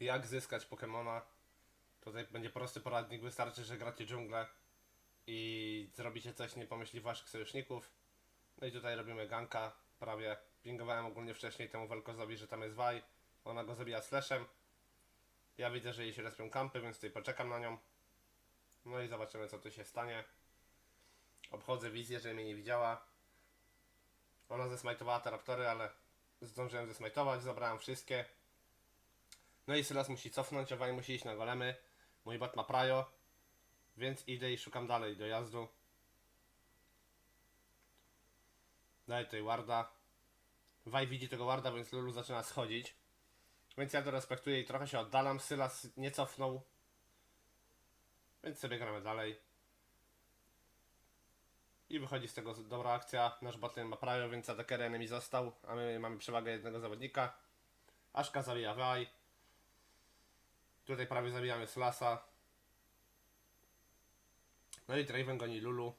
jak zyskać Pokemona. Tutaj będzie prosty poradnik, wystarczy, że gracie dżunglę i zrobicie coś, nie pomyśli waszych sojuszników. No i tutaj robimy ganka, prawie. Pingowałem ogólnie wcześniej temu Welkozowi, że tam jest Waj. Ona go zabija slashem. Ja widzę, że jej się respią kampy, więc tutaj poczekam na nią. No i zobaczymy, co tu się stanie. Obchodzę wizję, że mnie nie widziała. Ona zesmajtowała te raptory, ale zdążyłem zesmajtować, zabrałem wszystkie. No i Sylas musi cofnąć, a Waj musi iść na golemy. Mój bot ma prajo, więc idę i szukam dalej dojazdu. Daj tutaj warda. Waj widzi tego warda, więc Lulu zaczyna schodzić. Więc ja to respektuję i trochę się oddalam. Sylas nie cofnął. Więc sobie gramy dalej. I wychodzi z tego dobra akcja. Nasz botlane ma prawo, więc ADK enemy został, a my mamy przewagę jednego zawodnika. Aszka zabija Waj. Tutaj prawie zabijamy Slasa. No i Draven goni Lulu.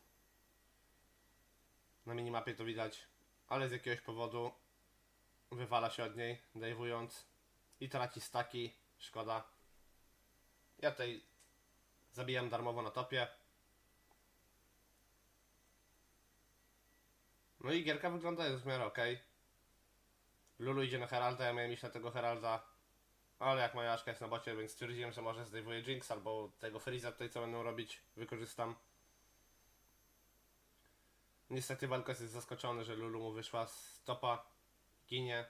Na minimapie to widać, ale z jakiegoś powodu wywala się od niej, dajwując i traci staki. Szkoda. Ja tutaj zabijam darmowo na topie. No i gierka wygląda jest w miarę ok. Lulu idzie na Heralda, ja miałem iść na tego Heralda. Ale jak moja Aszka jest na bocie, więc stwierdziłem, że może zdejmuję Jinx albo tego Freeza tutaj co będą robić, wykorzystam. Niestety Walkos jest zaskoczony, że Lulu mu wyszła z topa. Ginie.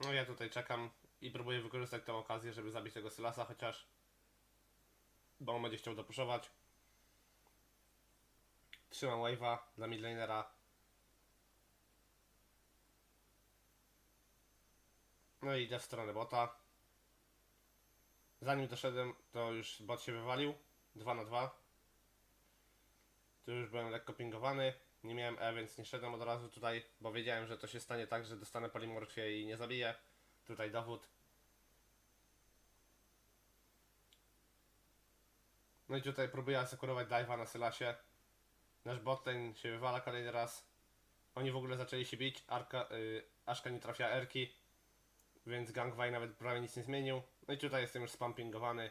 No ja tutaj czekam i próbuję wykorzystać tę okazję, żeby zabić tego Sylasa chociaż. Bo on będzie chciał dopuszować. Trzymam wave'a dla midlanera. No i idę w stronę bota. Zanim doszedłem, to już bot się wywalił. 2 na 2. Tu już byłem lekko pingowany. Nie miałem E, więc nie szedłem od razu tutaj, bo wiedziałem, że to się stanie tak, że dostanę polimorfię i nie zabiję. Tutaj dowód. No i tutaj próbuję asekurować dive'a na Sylasie. Nasz botlane się wywala kolejny raz. Oni w ogóle zaczęli się bić. Arka, y, Aszka nie trafia Erki. Więc Gangway nawet prawie nic nie zmienił. No i tutaj jestem już spampingowany.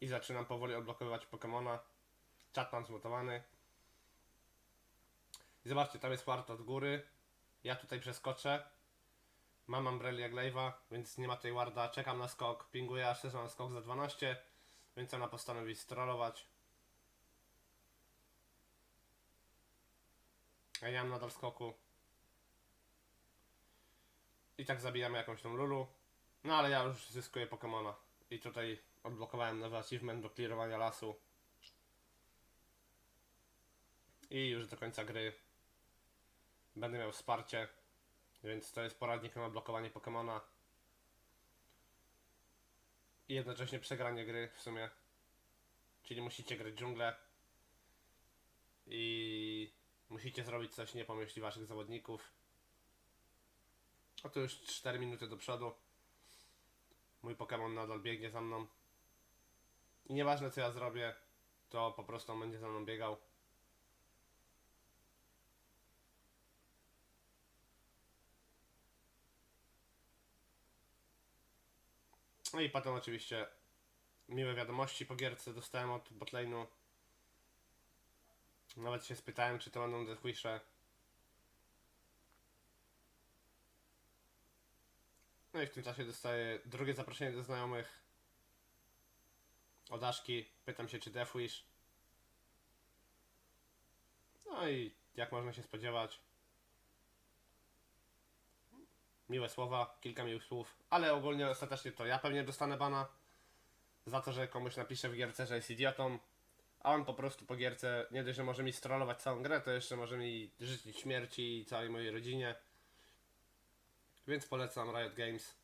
I zaczynam powoli odblokowywać Pokemona. Chat mam zmutowany. I zobaczcie, tam jest wart od góry. Ja tutaj przeskoczę. Mam Umbrellia Glaive'a, więc nie ma tutaj warda. Czekam na skok. Pinguję aż na skok za 12. Więc ona postanowi strollować. Ja nie mam nadal skoku. I tak zabijamy jakąś tą Lulu. No ale ja już zyskuję Pokemona. I tutaj odblokowałem nowy achievement do clearowania lasu. I już do końca gry będę miał wsparcie. Więc to jest poradnik na blokowanie Pokemona. I jednocześnie przegranie gry w sumie. Czyli musicie grać dżunglę. I musicie zrobić coś nie waszych zawodników. A to już 4 minuty do przodu. Mój Pokémon nadal biegnie za mną. I nieważne co ja zrobię, to po prostu on będzie za mną biegał. No i potem oczywiście miłe wiadomości po gierce dostałem od botlane'u. Nawet się spytałem, czy to będą Deathwishe. I w tym czasie dostaję drugie zaproszenie do znajomych. Od Aszki. Pytam się, czy Deathwish. No i jak można się spodziewać. Miłe słowa, kilka miłych słów, ale ogólnie ostatecznie to ja pewnie dostanę bana za to, że komuś napiszę w gierce, że jest idiotą, a on po prostu po gierce nie dość, że może mi strollować całą grę, to jeszcze może mi życzyć śmierci i całej mojej rodzinie. Więc polecam Riot Games.